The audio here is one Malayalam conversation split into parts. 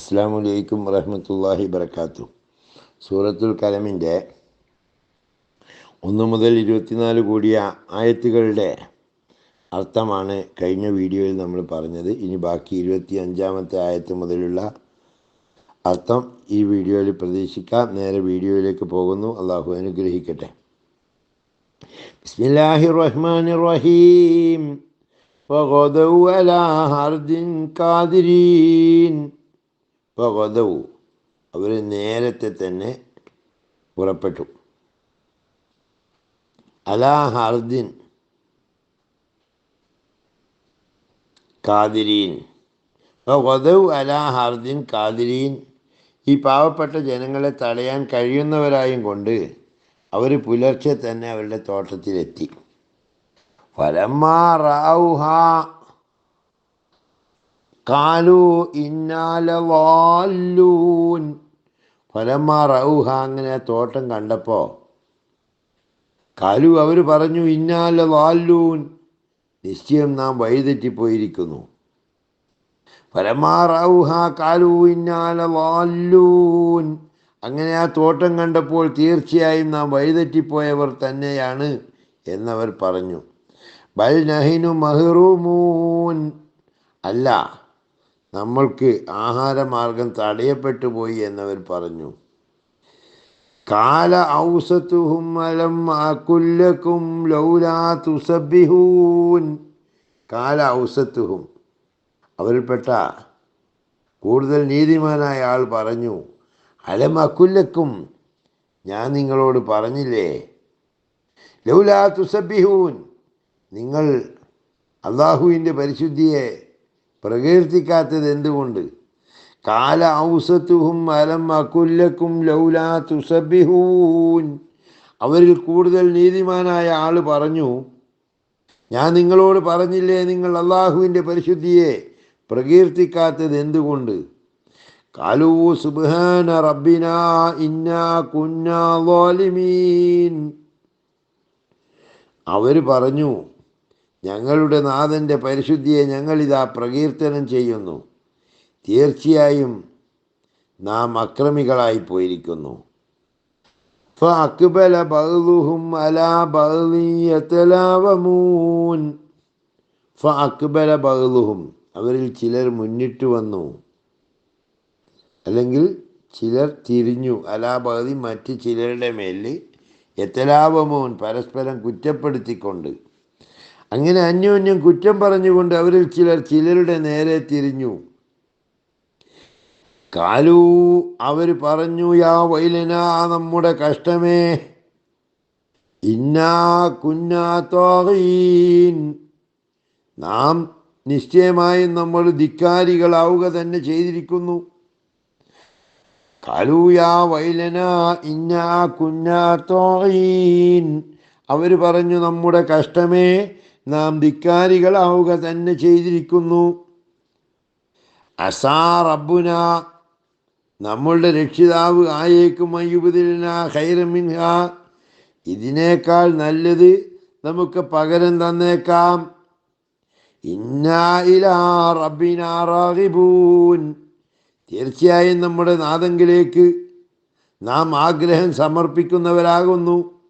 അസ്സാം വലൈക്കും വറഹമത്തല്ലാഹി വബർക്കാത്തു സൂറത്തുൽ കലമിൻ്റെ ഒന്ന് മുതൽ ഇരുപത്തിനാല് കൂടിയ ആയത്തുകളുടെ അർത്ഥമാണ് കഴിഞ്ഞ വീഡിയോയിൽ നമ്മൾ പറഞ്ഞത് ഇനി ബാക്കി ഇരുപത്തി അഞ്ചാമത്തെ ആയത്ത് മുതലുള്ള അർത്ഥം ഈ വീഡിയോയിൽ പ്രതീക്ഷിക്കാം നേരെ വീഡിയോയിലേക്ക് പോകുന്നു അള്ളാഹു അനുഗ്രഹിക്കട്ടെ ബിസ്മില്ലാഹി റഹ്മാൻ റഹീം فغدوا على هرد قادرين ഫഗദവു അവർ നേരത്തെ തന്നെ പുറപ്പെട്ടു. അലാ ഹർദിൻ കാതിരീൻ വധവ് അലാ ഹർദിൻ കാതിരീൻ ഈ പാവപ്പെട്ട ജനങ്ങളെ തടയാൻ കഴിയുന്നവരായും കൊണ്ട് അവർ പുലർച്ചെ തന്നെ അവരുടെ തോട്ടത്തിലെത്തി. ഫലമാ റാവുഹ കാലു ഇന്നാലൂൻ ഫലമ്മ റൗഹ അങ്ങനെ തോട്ടം കണ്ടപ്പോൾ കാലു അവർ പറഞ്ഞു ഇന്നാല വാല്ലൂൻ. നിശ്ചയം നാം വഴിതെറ്റിപ്പോയിരിക്കുന്നു. ഫലമാ റൗഹ കാലു ഇന്നാല വാല്ലൂൻ. അങ്ങനെ ആ തോട്ടം കണ്ടപ്പോൾ തീർച്ചയായും നാം വഴിതെറ്റിപ്പോയവർ തന്നെയാണ് എന്നവർ പറഞ്ഞു. ബൽ നഹിനു മഹ്റൂമൂൻ. അല്ല നമ്മൾക്ക് ആഹാരമാർഗം തടയപ്പെട്ടു പോയി എന്നവർ പറഞ്ഞു കാല ഔസത്തുഹും അലം ലൗലാ തുസബിഹൂൻ കാല ഔസത്തുഹും. അവരിൽപ്പെട്ട കൂടുതൽ നീതിമാനായ ആൾ പറഞ്ഞു അലം അക്കുല്ലക്കും ഞാൻ നിങ്ങളോട് പറഞ്ഞില്ലേ? ലൗലാ തുസബിഹൂൻ നിങ്ങൾ അള്ളാഹുവിന്റെ പരിശുദ്ധിയെ പ്രകീർത്തിക്കാത്തത് എന്തുകൊണ്ട്? കാല ഔസത്തുഹും അലം അക്കുല്ലക്കും ലൗലാ തുസബിഹൂൻ. അവരിൽ കൂടുതൽ നീതിമാനായ ആൾ പറഞ്ഞു ഞാൻ നിങ്ങളോട് പറഞ്ഞില്ലേ നിങ്ങൾ അള്ളാഹുവിന്റെ പരിശുദ്ധിയെ പ്രകീർത്തിക്കാത്തത് എന്തുകൊണ്ട്? കാലൂ സുബാന റബ്ബിന ഇന്ന കുന്നാലിമീൻ അവർ പറഞ്ഞു ഞങ്ങളുടെ നാഥന്റെ പരിശുദ്ധിയെ ഞങ്ങളിതാ പ്രകീർത്തനം ചെയ്യുന്നു. തീർച്ചയായും നാം അക്രമികളായി പോയിരിക്കുന്നു. അലാ ബഅ്ലുഹും അവരിൽ ചിലർ മുന്നിട്ട് വന്നു. അല്ലെങ്കിൽ ചിലർ തിരിഞ്ഞു. അലാ ബഅ്ലി മറ്റ് ചിലരുടെ മേലിൽ എത്തലാവമോൻ. പരസ്പരം കുറ്റപ്പെടുത്തിക്കൊണ്ട്. അങ്ങനെ അന്യോന്യം കുറ്റം പറഞ്ഞുകൊണ്ട് അവരിൽ ചിലർ ചിലരുടെ നേരെ തിരിഞ്ഞു. കാലു അവർ പറഞ്ഞു യാ വൈലന നമ്മുടെ കഷ്ടമേ. ഇന്നാ കുന്നാത്തോീൻ നാം നിശ്ചയമായും നമ്മൾ ധിക്കാരികളാവുക തന്നെ ചെയ്തിരിക്കുന്നു. കാലൂയാ വൈലന ഇന്നാ കുന്നാത്തോീൻ അവർ പറഞ്ഞു നമ്മുടെ കഷ്ടമേ നാം ധിക്കാരികളാവുക തന്നെ ചെയ്തിരിക്കുന്നു. അസാ റബ്ബുന നമ്മളുടെ രക്ഷിതാവ് ആയേക്കും അയ്യുബുദിന ഹൈറമിൻഹ ഇതിനേക്കാൾ നല്ലത് നമുക്ക് പകരം തന്നേക്കാം. ഇന്നാ ഇലാ റബ്ബിനാ റാഗിബൂൻ. തീർച്ചയായും നമ്മുടെ നാദങ്കിലേക്ക് നാം ആഗ്രഹം സമർപ്പിക്കുന്നവരാകുന്നു.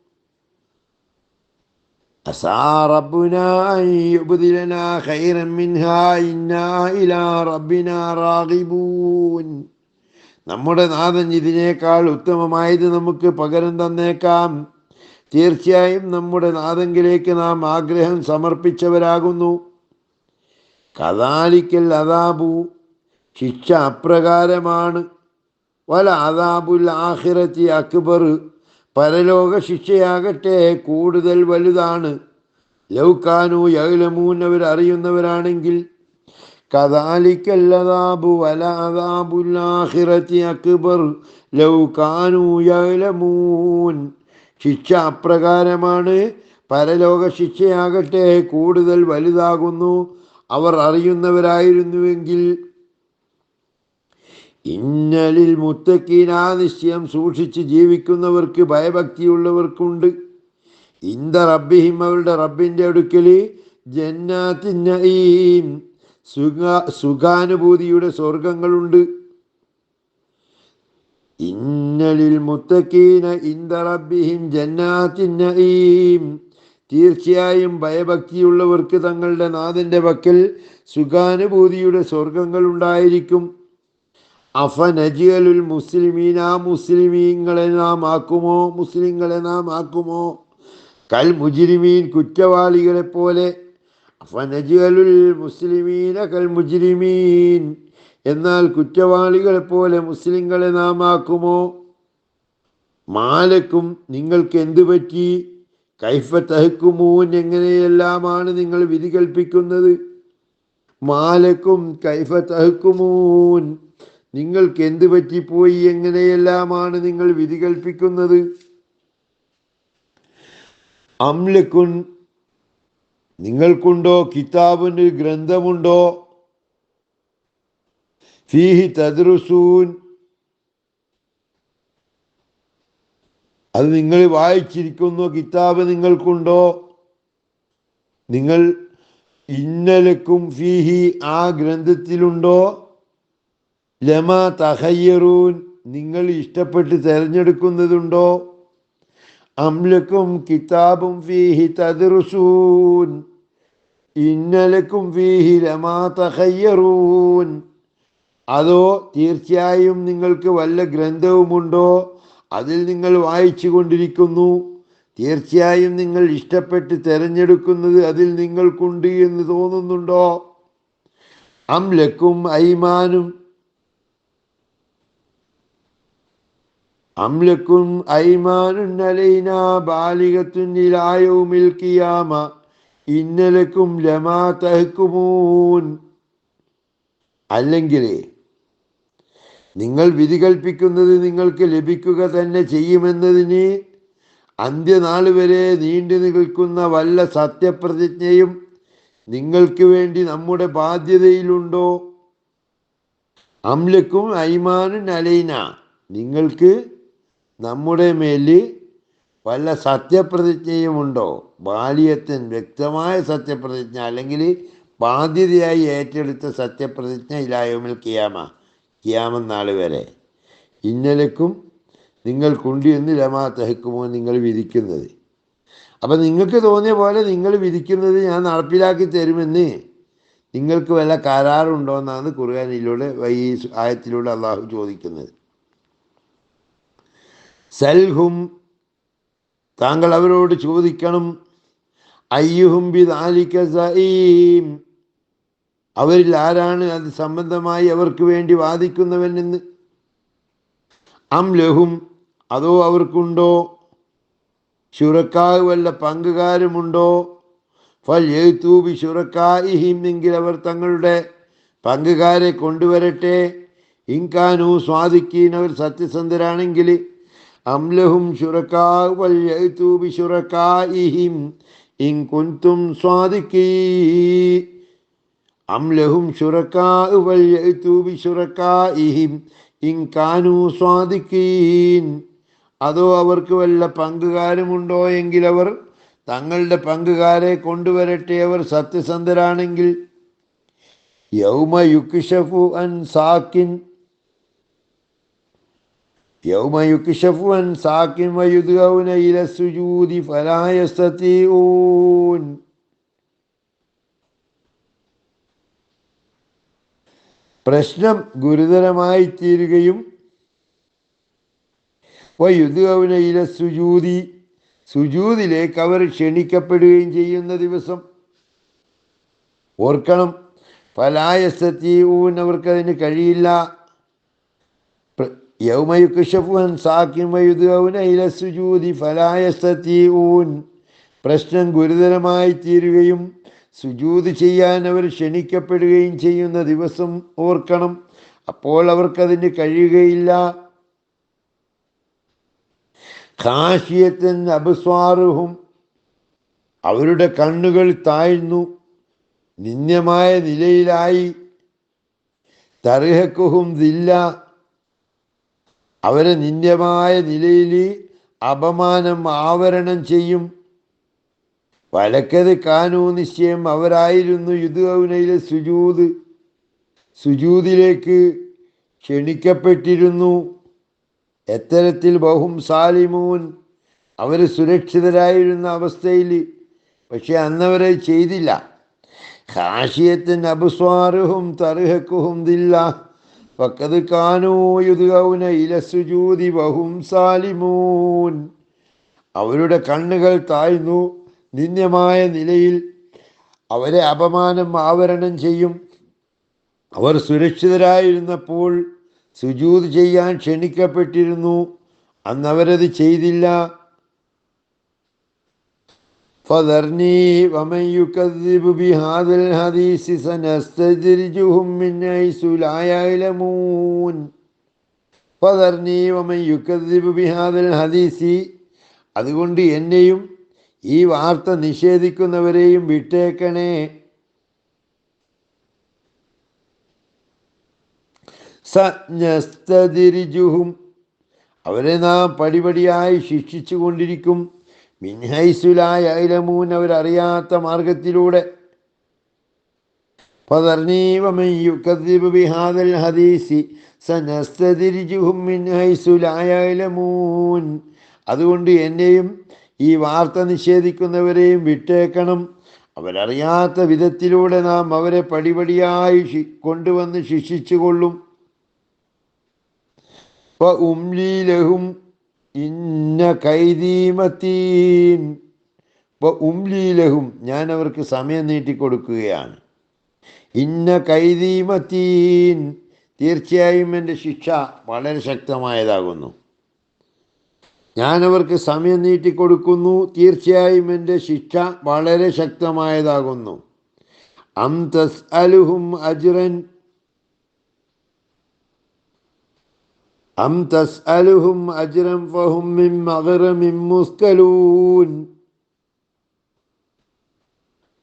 عسى ربنا أن يبدلنا خيرا منها إنا إلى ربنا راغبون നമ്മുടെ നാഥൻ ഇതിനേക്കാൾ ഉത്തമമായത് നമുക്ക് പകരം തന്നേക്കാം തീർച്ചയായും നമ്മുടെ നാഥങ്കിലേക്ക് നാം ആഗ്രഹം സമർപ്പിച്ചവരാകുന്നു കഥാലിക്കൽ അതാബു ശിക്ഷ അപ്രകാരമാണ് വല അതാബുൽ ആഹിറത്തി അക്ബർ പരലോക ശിക്ഷയാകട്ടെ കൂടുതൽ വലുതാണ്. ലൗക്കാനു യൗലമൂന്നവർ അറിയുന്നവരാണെങ്കിൽ ശിക്ഷ അപ്രകാരമാണ് പരലോക ശിക്ഷയാകട്ടെ കൂടുതൽ വലുതാകുന്നു. അവർ അറിയുന്നവരായിരുന്നുവെങ്കിൽ ഇന്നലിൽ മുത്തക്കീനാ നിശ്ചയം സൂക്ഷിച്ച് ജീവിക്കുന്നവർക്ക് ഭയഭക്തിയുള്ളവർക്കുണ്ട്. ഇന്ത റബ്ബിഹിം അവരുടെ റബ്ബിന്റെ അടുക്കൽ ജന്നാത്തിന്നീം സുഖ സുഖാനുഭൂതിയുടെ സ്വർഗങ്ങളുണ്ട് ഇന്നലിൽ മുത്തക്കീന ഇന്ത റബ്ബിഹിം നഈം തീർച്ചയായും ഭയഭക്തിയുള്ളവർക്ക് തങ്ങളുടെ നാഥന്റെ പക്കൽ സുഖാനുഭൂതിയുടെ സ്വർഗങ്ങൾ ഉണ്ടായിരിക്കും. അഫനജിയലുൽ മുസ്ലിമീന മുസ്ലിമീങ്ങളെ നാം ആക്കുമോ മുസ്ലിങ്ങളെ നാം ആക്കുമോ കൽ മുജിരിമീൻ കുറ്റവാളികളെ പോലെ അഫനജിയലുൽ മുസ്ലിമീന കൽ മുജിരിമീൻ. എന്നാൽ കുറ്റവാളികളെ പോലെ മുസ്ലിങ്ങളെ നാം ആക്കുമോ മാലക്കും നിങ്ങൾക്ക് എന്തു പറ്റി? കൈഫ തഹക്കുമൂൻ എങ്ങനെയെല്ലാമാണ് നിങ്ങൾ വിധി കൽപ്പിക്കുന്നത് മാലക്കും കൈഫ തഹക്കുമൂൻ. നിങ്ങൾക്ക് എന്ത് പറ്റിപ്പോയി എങ്ങനെയെല്ലാമാണ് നിങ്ങൾ വിധി കൽപ്പിക്കുന്നത് അംലക്കുൻ നിങ്ങൾക്കുണ്ടോ? കിതാബിന് ഗ്രന്ഥമുണ്ടോ? ഫീഹി തദ്രുസൂൻ. അത് നിങ്ങൾ വായിച്ചിരിക്കുന്നു. കിതാബ് നിങ്ങൾക്കുണ്ടോ? നിങ്ങൾ ഇന്നലക്കും ഫീഹി ആ ഗ്രന്ഥത്തിലുണ്ടോ? ലമ തഹയ്യറൂൻ നിങ്ങൾ ഇഷ്ടപ്പെട്ട് തിരഞ്ഞെടുക്കുന്നതുണ്ടോ? അംലക്കും കിതാബും ഫീഹി തദ്റുസൂൻ ഇന്നലക്കും ഫീഹി ലമാ തഹയ്യറൂൻ അതോ തീർച്ചയായും നിങ്ങൾക്ക് വല്ല ഗ്രന്ഥവുമുണ്ടോ? അതിൽ നിങ്ങൾ വായിച്ചു കൊണ്ടിരിക്കുന്നു. തീർച്ചയായും നിങ്ങൾ ഇഷ്ടപ്പെട്ട് തിരഞ്ഞെടുക്കുന്നത് അതിൽ നിങ്ങൾക്കുണ്ട് എന്ന് തോന്നുന്നുണ്ടോ? അംലക്കും ഐമാനും അംലക്കും ബാലികത്തുൻ ഇലായൗമിൽ ഖിയാമ ഇന്നലക്കും ലമാ തഹ്കുമൂൻ അല്ലെങ്കിൽ നിങ്ങൾ വിധി കൽപ്പിക്കുന്നത് നിങ്ങൾക്ക് ലഭിക്കുക തന്നെ ചെയ്യുമെന്നതിന് അന്ത്യനാൾ വരെ നീണ്ടു നിൽക്കുന്ന വല്ല സത്യപ്രതിജ്ഞയും നിങ്ങൾക്ക് വേണ്ടി നമ്മുടെ ബാധ്യതയിലുണ്ടോ? അംലക്കും ഐമാനും അലൈന നിങ്ങൾക്ക് നമ്മുടെ മേൽ വല്ല സത്യപ്രതിജ്ഞയുമുണ്ടോ ബാല്യത്തിൻ വ്യക്തമായ സത്യപ്രതിജ്ഞ അല്ലെങ്കിൽ ബാധ്യതയായി ഏറ്റെടുത്ത സത്യപ്രതിജ്ഞ ഇലായോമിൽ കിയാമ കിയാമം നാൾ വരെ. ഇന്നലക്കും നിങ്ങൾക്കുണ്ട് എന്ന് ലമാ തഹക്കുമോ നിങ്ങൾ വിധിക്കുന്നത്. അപ്പം നിങ്ങൾക്ക് തോന്നിയ പോലെ നിങ്ങൾ വിധിക്കുന്നത് ഞാൻ നടപ്പിലാക്കി തരുമെന്ന് നിങ്ങൾക്ക് വല്ല കരാറുണ്ടോ എന്നാണ് ഖുർആാനിലൂടെ ഈ ആയത്തിലൂടെ അള്ളാഹു ചോദിക്കുന്നത്. സൽഹും താങ്കൾ അവരോട് ചോദിക്കണം. അയ്യുഹും ബിദാലിക സഈം. അവരിൽ ആരാണ് അത് സംബന്ധമായി അവർക്ക് വേണ്ടി വാദിക്കുന്നവൻ എന്ന്? അം ലഹും അതോ അവർക്കുണ്ടോ? ശുറക്കാവ് വല്ല പങ്കുകാരുമുണ്ടോ? ഫൽ എഴുത്തൂബി ശുറക്കായിഹിം എങ്കിൽ അവർ തങ്ങളുടെ പങ്കുകാരെ കൊണ്ടുവരട്ടെ. ഇൻകാനു സ്വാദിക്കീൻ അവർ സത്യസന്ധരാണെങ്കിൽ അംലഹും ശുറക്കായിഹിം ഇൻ കുന്തും സ്വാദിക്കീ. അംലഹും വൽയഅ്തു ബിശുറക്കാഇഹിം ഇൻ കാനൂ സ്വാദിക്കീൻ. അതോ അവർക്ക് വല്ല പങ്കുകാരുമുണ്ടോ എങ്കിൽ അവർ തങ്ങളുടെ പങ്കുകാരെ കൊണ്ടുവരട്ടെ അവർ സത്യസന്ധരാണെങ്കിൽ. യൗമ യുക്ഷഫു അൻ സാക്കിൻ യൗമ യുക്ഷഫു അൻ സാക്കിൻ വയുദ്ഗൗന ഇല സുജൂദി ഫലാ പ്രശ്നം ഗുരുതരമായി തീരുകയും വയുദ്ഗൗനയില സുജൂതി സുജൂതിലേക്ക് അവർ ക്ഷണിക്കപ്പെടുകയും ചെയ്യുന്ന ദിവസം ഓർക്കണം ഫലായസത്തീഊൻ അവർക്കതിന് കഴിയില്ല. യൗമയുക്കുഷഫുൻ സുജൂതി ഫലായസത്തീഊൻ പ്രശ്നം ഗുരുതരമായി തീരുകയും സുജൂത് ചെയ്യാൻ അവർ ക്ഷണിക്കപ്പെടുകയും ചെയ്യുന്ന ദിവസം ഓർക്കണം. അപ്പോൾ അവർക്കതിന് കഴിയുകയില്ല. കാശിയത്തൻ അബസ്വാറുഹും അവരുടെ കണ്ണുകൾ താഴ്ന്നു. നിന്യമായ നിലയിലായി. തർഹക്കുഹും ദില്ല. അവരെ നിന്യമായ നിലയിൽ അപമാനം ആവരണം ചെയ്യും. വലക്കത് കാനൂ നിശ്ചയം അവരായിരുന്നു യുദ്ധകൗനയിലെ സുജൂത്. സുജൂതിലേക്ക് ക്ഷണിക്കപ്പെട്ടിരുന്നു. എത്തരത്തിൽ ബഹും സാലിമൂൻ. അവർ സുരക്ഷിതരായിരുന്ന അവസ്ഥയിൽ പക്ഷെ അന്നവരെ ചെയ്തില്ല. ഹാഷിയത്തിൻ അബുസ്വാറുഹും തറുഹക്കുഹും ദില്ല. ഫക്കത് يدعون الى ഇലസുജൂതി ബഹും സാലിമൂൻ അവരുടെ കണ്ണുകൾ താഴ്ന്നു. നിന്ദ്യമായ നിലയിൽ അവരെ അപമാനം ആവരണം ചെയ്യും. അവർ സുരക്ഷിതരായിരുന്നപ്പോൾ സുജൂത് ചെയ്യാൻ ക്ഷണിക്കപ്പെട്ടിരുന്നു. അന്നവരത് ചെയ്തില്ല. فذرني ومن يكذب بهذا الحديث سنستدرجهم من حيث لا يعلمون فذرني ومن يكذب بهذا الحديث അതുകൊണ്ട് എന്നെയും ഈ വാർത്ത നിഷേധിക്കുന്നവരെയും വിട്ടേക്കണേ സജ്ഞസ്തതിരിജുഹും അവരെ നാം പടിപടിയായി ശിക്ഷിച്ചു കൊണ്ടിരിക്കും മിൻഹൈസുലായ അയിലമൂൻ അവരറിയാത്ത മാർഗത്തിലൂടെ. അതുകൊണ്ട് എന്നെയും ഈ വാർത്ത നിഷേധിക്കുന്നവരെയും വിട്ടേക്കണം. അവരറിയാത്ത വിധത്തിലൂടെ നാം അവരെ പടിപടിയായി കൊണ്ടുവന്ന് ശിക്ഷിച്ചു കൊള്ളും ഉംലീലഹും ഇന്ന കൈദീമത്തീൻ ഉംലീലഹും ഞാൻ അവർക്ക് സമയം നീട്ടി കൊടുക്കുകയാണ് ഇന്ന കൈദീമത്തീൻ തീർച്ചയായും എന്റെ ശിക്ഷ വളരെ ശക്തമായതാകുന്നു. ഞാൻ അവർക്ക് സമയം നീട്ടിക്കൊടുക്കുന്നു. തീർച്ചയായും എന്റെ ശിക്ഷ വളരെ ശക്തമായതാകുന്നു. അം തസ് അലുഹും അജ്റൻ അം തസ് അലുഹും അജ്റം ഫഹും മിൻ മഗ്റമിൻ മുസ്കലൂൻ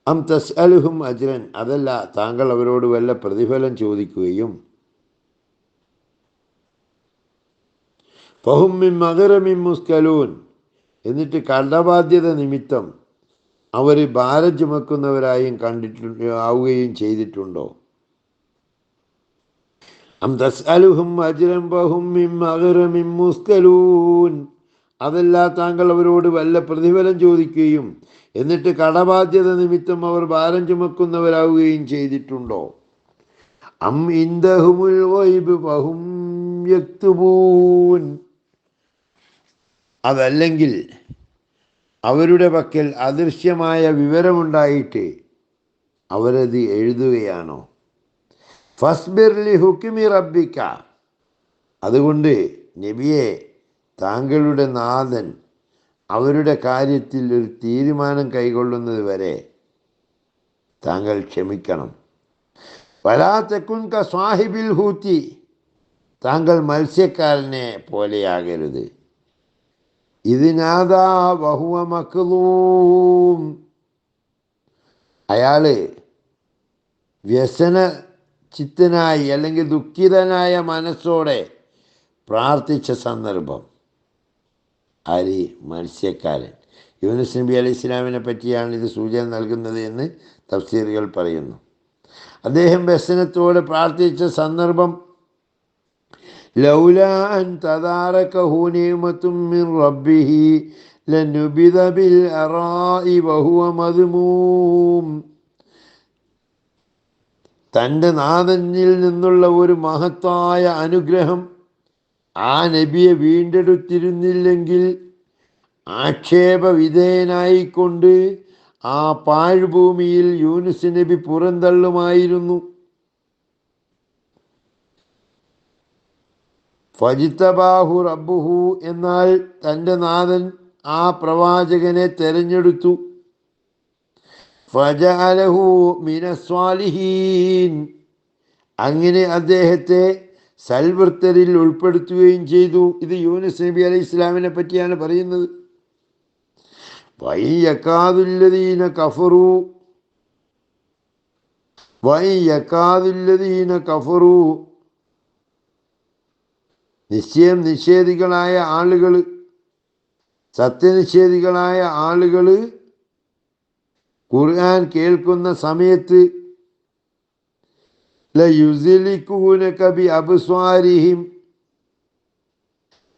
അം തസ് അലുഹും അജ്റൻ അതല്ല താങ്കൾ അവരോട് വല്ല പ്രതിഫലം ചോദിക്കുകയും ഫഹുമിൻ മകരമിൻ മുസ്കലൂൻ എന്നിട്ട് കടബാധ്യത നിമിത്തം അവർ ഭാരം ചുമക്കുന്നവരായും കണ്ടിട്ടു ആവുകയും ചെയ്തിട്ടുണ്ടോ അം തസ്അലുഹും അജ്റൻ ഫഹും മിൻ മഗ്റമിൻ മുസ്കലൂൻ അതല്ല താങ്കൾ അവരോട് വല്ല പ്രതിഫലം ചോദിക്കുകയും എന്നിട്ട് കടബാധ്യത നിമിത്തം അവർ ഭാരം ചുമക്കുന്നവരാവുകയും ചെയ്തിട്ടുണ്ടോ? അം ഇന്ദഹുമുൽ ബഹും അതല്ലെങ്കിൽ അവരുടെ പക്കൽ അദൃശ്യമായ വിവരമുണ്ടായിട്ട് അവരത് എഴുതുകയാണോ? ഫസ്ബിർലി ഹുക്കിമി റബ്ബിക്ക അതുകൊണ്ട് നബിയെ താങ്കളുടെ നാഥൻ അവരുടെ കാര്യത്തിൽ ഒരു തീരുമാനം കൈകൊള്ളുന്നത് വരെ താങ്കൾ ക്ഷമിക്കണം. വലാ തെക്കുൻ ക സ്വാഹിബിൽ ഹൂത്തി. താങ്കൾ മത്സ്യക്കാരനെ പോലെയാകരുത്. ഇതിനാദാ ബഹുവ മക്കളൂം അയാൾ വ്യസന ചിത്തനായി അല്ലെങ്കിൽ ദുഃഖിതനായ മനസ്സോടെ പ്രാർത്ഥിച്ച സന്ദർഭം. അരി മത്സ്യക്കാരൻ. യൂനുസ് നബി അലി ഇസ്ലാമിനെ പറ്റിയാണ് ഇത് സൂചന നൽകുന്നത് എന്ന് തഫ്സീറുകൾ പറയുന്നു. അദ്ദേഹം വ്യസനത്തോടെ പ്രാർത്ഥിച്ച സന്ദർഭം ലൗല അൻ തദാറകഹു റബ്ബിഹി ലനുബിദ ബിൽ അറാഇ മദ്മൂം. തന്റെ നാഥനിൽ നിന്നുള്ള ഒരു മഹത്തായ അനുഗ്രഹം ആ നബിയെ വീണ്ടെടുത്തിരുന്നില്ലെങ്കിൽ ആക്ഷേപവിധേയനായിക്കൊണ്ട് ആ പാഴ്ഭൂമിയിൽ യൂനുസ് നബി പുറന്തള്ളുമായിരുന്നു. ഫജിത്തബാഹു റബ്ബുഹു എന്നാൽ തന്റെ നാഥൻ ആ പ്രവാചകനെ തെരഞ്ഞെടുത്തു. അങ്ങനെ അദ്ദേഹത്തെ സൽവൃത്തരിൽ ഉൾപ്പെടുത്തുകയും ചെയ്തു. ഇത് യൂനിസ് നബി അലൈഹി ഇസ്ലാമിനെ പറ്റിയാണ് പറയുന്നത്. കഫറു. കഫറു. നിശ്ചയം നിഷേധികളായ ആളുകൾ സത്യനിഷേധികളായ ആളുകൾ ഖുർആൻ കേൾക്കുന്ന സമയത്ത്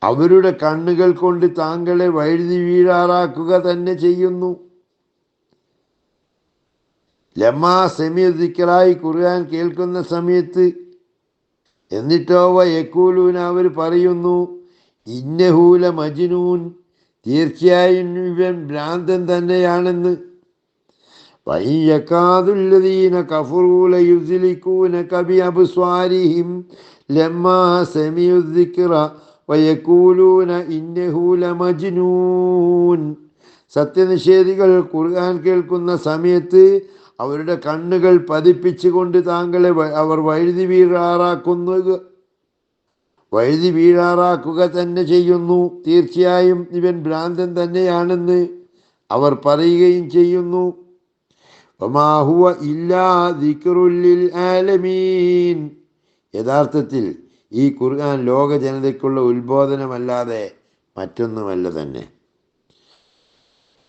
അവരുടെ കണ്ണുകൾ കൊണ്ട് താങ്കളെ വഴുതി വീഴാറാക്കുക തന്നെ ചെയ്യുന്നു. ലമ്മാ ദിക്കറായി ഖുർആൻ കേൾക്കുന്ന സമയത്ത് എന്നിട്ടോവ യക്കൂലൂൻ അവർ പറയുന്നു ഇന്നഹൂല മജിനൂൻ തീർച്ചയായും ഇവൻ ഭ്രാന്തൻ തന്നെയാണെന്ന്. സത്യനിഷേധികൾ ഖുർആൻ കേൾക്കുന്ന സമയത്ത് അവരുടെ കണ്ണുകൾ പതിപ്പിച്ചുകൊണ്ട് താങ്കളെ അവർ വഴുതി വീഴാറാക്കുന്നു. വഴുതി വീഴാറാക്കുക തന്നെ ചെയ്യുന്നു. തീർച്ചയായും ഇവൻ ഭ്രാന്തൻ തന്നെയാണെന്ന് അവർ പറയുകയും ചെയ്യുന്നു. യഥാർത്ഥത്തിൽ ഈ ഖുർആൻ ലോക ജനതയ്ക്കുള്ള ഉത്ബോധനമല്ലാതെ മറ്റൊന്നുമല്ല തന്നെ.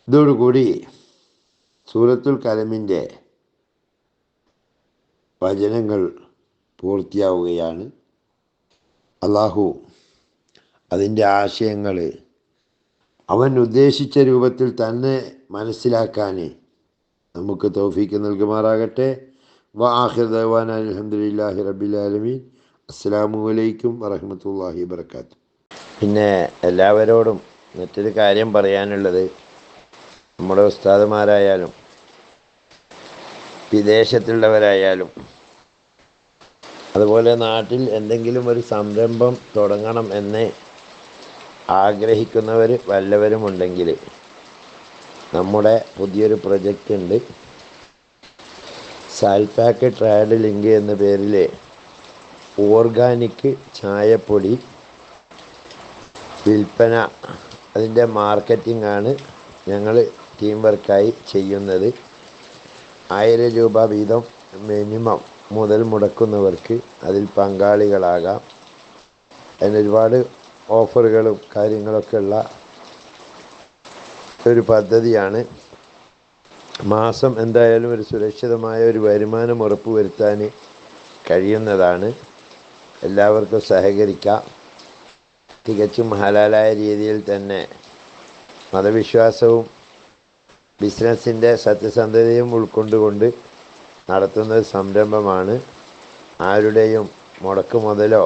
ഇതോടുകൂടി സൂറത്തുൽ കലമിന്റെ വചനങ്ങൾ പൂർത്തിയാവുകയാണ്. അള്ളാഹു അതിന്റെ ആശയങ്ങൾ അവൻ ഉദ്ദേശിച്ച രൂപത്തിൽ തന്നെ മനസ്സിലാക്കാൻ നമുക്ക് തൗഫീക്ക് നൽകുമാറാകട്ടെ. വാഹിർ ദവാൻ അലഹമുല്ലാഹി റബിലാലമീൻ അസ്സാം വലൈക്കും വറഹമത്തല്ലാഹി വർക്കാത്തു പിന്നെ എല്ലാവരോടും മറ്റൊരു കാര്യം പറയാനുള്ളത് നമ്മുടെ ഉസ്താദുമാരായാലും വിദേശത്തുള്ളവരായാലും അതുപോലെ നാട്ടിൽ എന്തെങ്കിലും ഒരു സംരംഭം തുടങ്ങണം എന്ന് ആഗ്രഹിക്കുന്നവർ വല്ലവരുമുണ്ടെങ്കിൽ നമ്മുടെ പുതിയൊരു പ്രൊജക്റ്റ് ഉണ്ട്. സാൽപാക്ക് ട്രയഡ് ലിങ്ക് എന്ന പേരിൽ ഓർഗാനിക് ചായപ്പൊടി വിൽപ്പന അതിന്റെ മാർക്കറ്റിംഗ് ആണ് ഞങ്ങൾ ടീം വർക്കായി ചെയ്യുന്നത്. ആയിരം രൂപ വീതം മിനിമം മുതൽ മുടക്കുന്നവർക്ക് അതിൽ പങ്കാളികളാകാം. അതിന് ഒരുപാട് ഓഫറുകളും കാര്യങ്ങളൊക്കെ ഉള്ള ഒരു പദ്ധതിയാണ്. മാസം എന്തായാലും ഒരു സുരക്ഷിതമായ ഒരു വരുമാനം ഉറപ്പുവരുത്താൻ കഴിയുന്നതാണ്. എല്ലാവർക്കും സഹകരിക്കാം. തികച്ചും ഹലാലായ രീതിയിൽ തന്നെ മതവിശ്വാസവും ബിസിനസ്സിന്റെ സത്യസന്ധതയും ഉൾക്കൊണ്ടുകൊണ്ട് നടത്തുന്ന സംരംഭമാണ്. ആരുടെയും മുടക്ക് മുതലോ